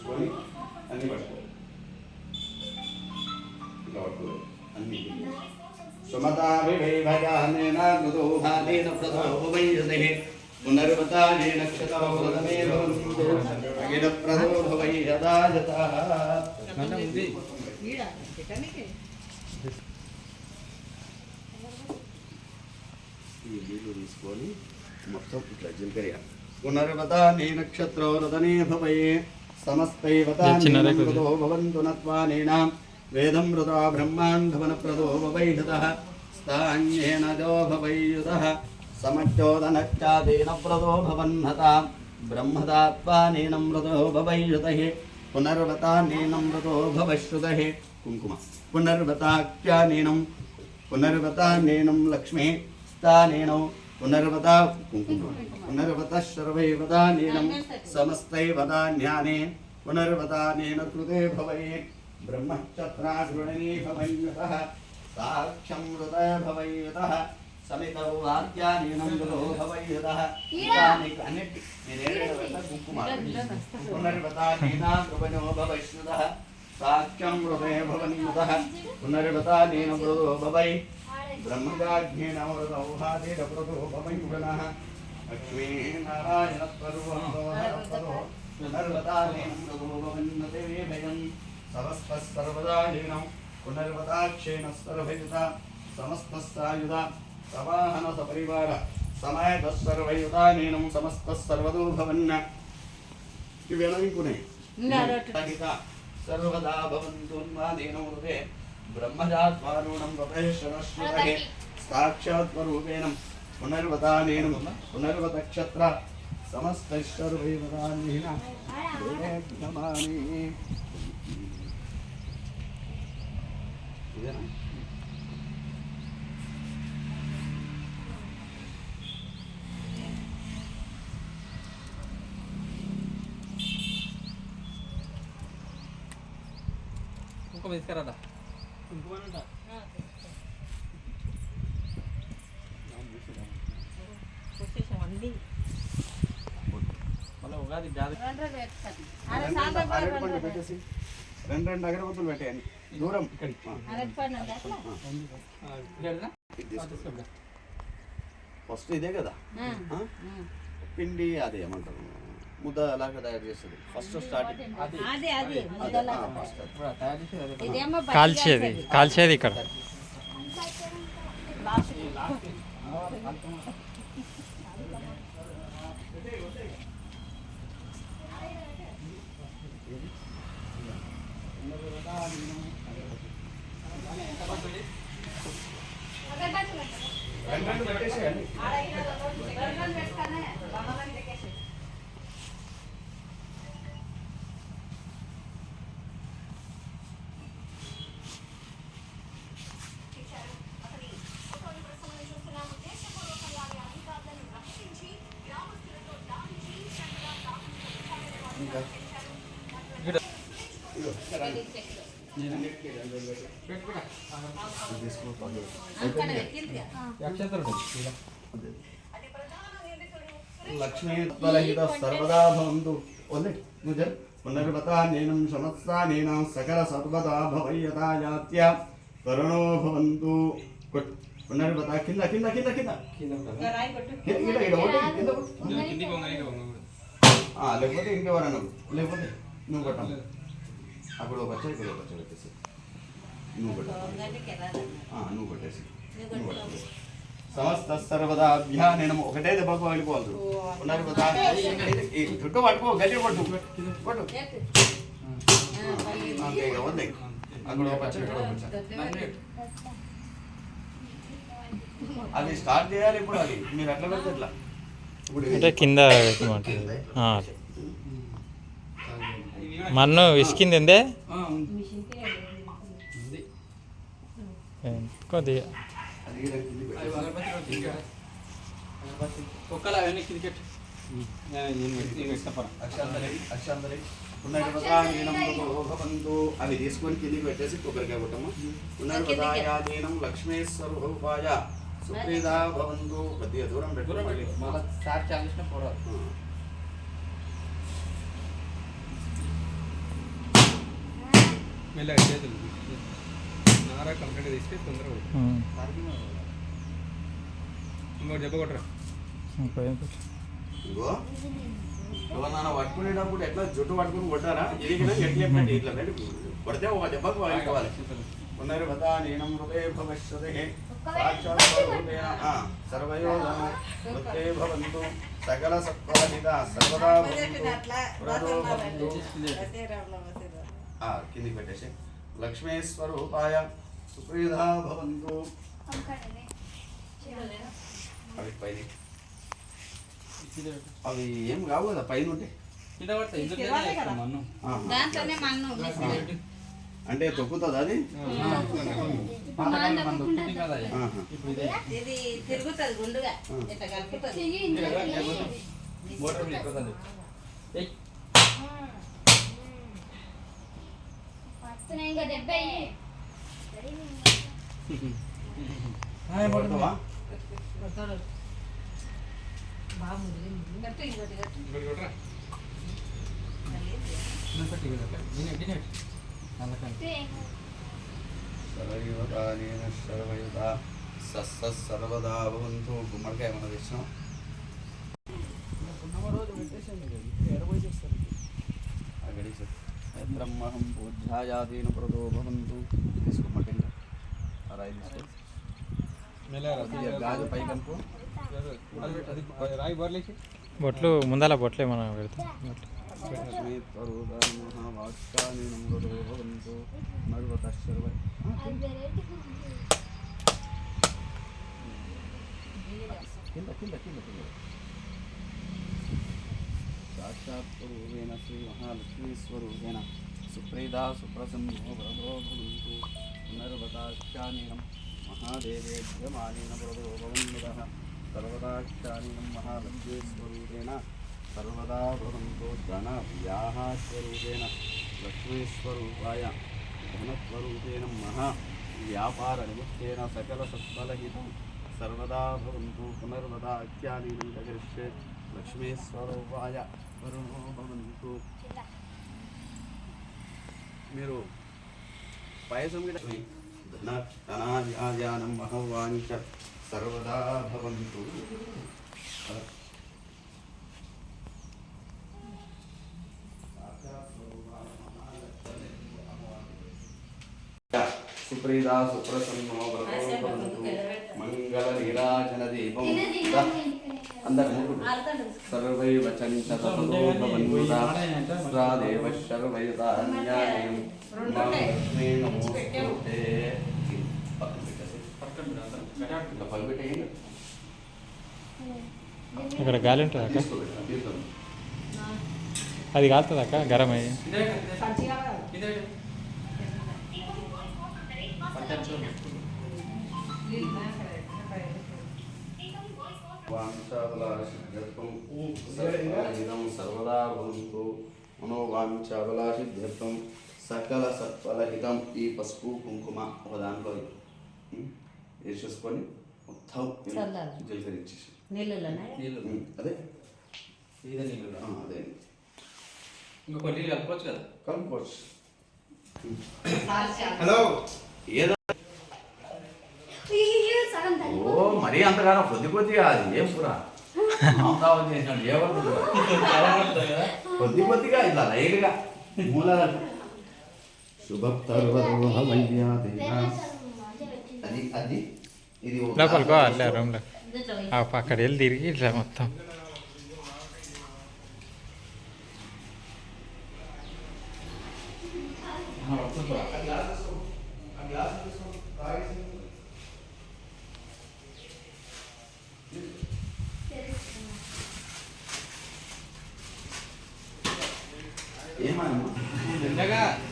కొని అన్ని పట్టుకో ఇలా పట్టుకో అన్ని సుమతాభివైభజానేన మృదో భాతేన ప్రథో భవైయతే పునర్వతానేన క్షతో వృతమే భవంతి ప్రథో భవై యదా యతః ఈ నీళ్లు తీసుకొని మొత్తం ఇట్లా జిల్కరియ పునర్వతానే నక్షత్రో రతనే భవయే సమస్తైవతానే మృదో భవంతు నత్వానేన. వేదం మృదా బ్రహ్మాండవన ప్రదో భవైహతః. స్థాన్యేన జో భవైయుతః. సమచ్చోదనచ్చాదేన ప్రదో భవన్నత బ్రహ్మదాత్వానేన మృదో భవైయుతః. పునర్వతానేన మృదో భవశ్రుతః. కుంకుమ. పునర్వతాఖ్యానేనం. పునర్వతానేనం లక్ష్మీ. స్థానేనం పునర్వత కుంకుమ పునర్వత సర్వైవదానేనం సమస్తైవదాన్యానే పునర్వదానేన కృతే భవే బ్రహ్మక్షత్రాగృణనీ భవయ్యతః సాక్షం హృదయ భవయ్యతః సమితౌ వాక్యానేనం గురో భవయ్యతః ఇదానికి అన్నిటి నేనేడు కుంకుమ పునర్వతానేనా కృపణో భవశ్రుతః సాక్షం హృదయ భవన్యుతః లక్ష్మీ నారాయణ స్వరూపం భవహరపదో పునర్వతానేన మృదో భవన్నతే భయం సమస్త సర్వదాయేనం పునర్వతాక్షేణ సర్వయుత సమయత సర్వయుతానేనం సమస్త సర్వదో భవన్న ఇవి అనుకునే సర్వదా భవంతున్మాదేనో హృదే బ్రహ్మజాత్వారుణం వపేశ్వరశ్రుతే సాక్షాత్వరూపేణ పునర్వతానేనం పునర్వతక్షత్ర సమస్తైశ్వర్వైవదాన్యేన దేవేభ్యమాని ఇదేనా కుంకుమ తీసుకురాదా రెండు రెండు అగరబత్తులు పెట్టేయండి దూరం ఇక్కడికి ఫస్ట్ ఇదే కదా? పిండి అదే ఏమంటారు? ముద్ద అలాగా తయారు చేస్తుంది ఫస్ట్ స్టార్టింగ్ అది అదే అదే అదే ఫస్ట్ ఇప్పుడు తయారు చేసేది అదే ఇదేమో బయట కాల్చేది చేసేది. కాల్చేది ఇక్కడ రెండు రెండు పెట్టేసేయండి ఇంకా ఇదిగో, ఇక్కడ రండి. అన్నిటికీ రెండు రెండు పెట్టు. ఇది తీసుకో, పళ్ళు. అక్కడ పెట్టిందిగా. అక్షంతలు లక్ష్మీ బలహిత సర్వదా భవంతు ఓన్లీ నువ్వు చెప్పు పునర్వతా నేనం సమస్తా నేనా సకల సర్వదా భవయ్యతా జాత్య కరుణో భవంతు కొట్- పునర్వత కింద కింద కింద కింద కింద ఇక్కడ లేకపోతే ఇంకెవరన్నా లేకపోతే నువ్వు కొట్టాలి అక్కడ ఒక ఇక్కడ ఒక వచ్చా పెట్టేసి. నువ్వు. ఆ, నువ్వు కొట్టేసి నువ్వు కొట్టాలి సమస్త సర్వదా అభ్యానేనం ఒకటే దెబ్బకు వెళ్ళిపోవాలి. పునర్వత ఈ చుట్టూ పట్టుకో గట్టి పట్టు. కొట్టు ఇక వద్దు అక్కడ ఒక ఇక్కడ అది స్టార్ట్ చేయాలి ఇప్పుడు అది. మీరు అట్లా పెడితే ఎట్లా? ఇప్పుడు కింద. మన్ను విసికింది ఎందే ఉంది. కొద్దిగా. అవి తీసుకొని కిందికి పెట్టేసి కొబ్బరికాయ కొట్టమ్మ. పునర్వతాయాదీనం లక్ష్మీశ్వరూపాయ సుప్రీదా భవంతు. కొద్దిగా దూరం పెట్టు. మళ్ళీ సార్ చాలిసిన పోరాదు ఆ. మెల్లగా చేతులు నారా కంప్లీట్గా తీస్తే తొందరగా. ఇంకోటి పట్టుకునేటప్పుడు ఎట్లా జుట్టు పట్టుకుని కొట్టారా ఇది కూడా ఎట్లా పెట్టి ఇట్లా పెట్టి కొడితే ఒక దెబ్బకు వాడుకోవాలి పునర్వత నేనం హృదయ భవిష్యతే. సాక్షాత్ స్వరూపేణ ఆ, సర్వయోధన వృత్తే భవంతు సకల సత్ఫలిత సర్వదా భవంతు కిందికి పెట్టేసి లక్ష్మీ స్వరూపాయ సుప్రీదా భవంతు అవి పైన అవి ఏం కావు కదా పైన ఉంటాయి అంటే తొక్కుతుంది అది మందు ఒక్కటి కదా అది. ఆహా. ఇప్పుడు ఇదే ఇది తిరుగుతుంది గుండుగా ఇట్లా కలుపుతుంది మోటార్ మీద ఎక్కుతుంది ఏయ్ ఇంకా డెబ్బై కొడతావా? గట్టు ఇంకోటి గట్టు ఇంకోటి కొట్టరా ఇందులో పెట్టి ఇక్కడ పెట్టు. దీన్ని దీన్ని పెట్టు. అందుకని సర్వయువతానేన సర్వయుత సస్స సర్వదా భవంతు గుమ్మడికాయ ఏమన్నా తెచ్చినాం బ్రహ్మహం పూజ్యాయాదీన ప్రదో భవంతు తీసుకోమంటే రాయి తీసుకో బొట్లు ముందల బొట్లు ఏమన్నా పెడతా కింద కింద కింద కింద సాక్షాత్ స్వరూపేణ శ్రీ మహాలక్ష్మీ స్వరూపేణ సుప్రీదా సుప్రసన్నో వరదో భవంతు పునర్వతాఖ్యానీనం మహాదేవేభ్యమానేన వరదో భవన్ముదః సర్వదాఖ్యానీనం మహాలక్ష్మీ స్వరూపేణ సర్వదా భవంతో ధనవ్యాహ స్వరూపేణ లక్ష్మీస్వరూపాయ ధనస్వరూపేణ మహా వ్యాపార నిమిత్తేన సకల సత్ఫలహితం సర్వదా భవంతు పునర్వదాఖ్యానీనం జగర్షే లక్ష్మీస్వరూపాయ వరుణో భవంతు మీరు పాయసం ధనాధ్యానం మహవాంచ సర్వదా భవంతు. సుప్రీదా సుప్రసన్నో మంగళ నీరాజన దీపం అందరు ముగ్గురు. సర్వైవ చంచ తతో భవన్ముదా స్రాదేవ శర్వైతాన్యాయం లక్ష్మీ నమోస్తుతే ఇంకా పలిపెట్టేయండి ఇక్కడ గాలి ఉంటుంది అక్క. అది కాలుతుంది అక్క? గరం అయ్యి ఇదే సర్వదా భవంతు మనోవాంఛాబలాసిద్ధ్యర్థం సకల సత్ఫలహితం ఈ పసుపు కుంకుమ ఒక దాంట్లో వేసేసుకొని మొత్తం. జీలకరించేసి నీళ్ళు. అదే. ఇదే నీళ్ళు ఆ, అదే. ఇంకా కొన్ని నీళ్ళు కలుపుకోవచ్చు కదా? కలుపుకోవచ్చు. హలో. ఏదో ఓ మరీ అంతగానో కొద్ది కొద్దిగా అది ఏం చేసినట్టు ఏమవుతుంది కొద్ది కొద్దిగా ఇలా లైట్గా. మూలాల. శుభప్తర్వదోహమయ్యాదేనా అది అది. ఇది లోపలికో అల్లే రూమ్లో. అక్కడ వెళ్ళి తిరిగి ఇట్లా మొత్తం. ఏమన్నా ఎండగా కట్టు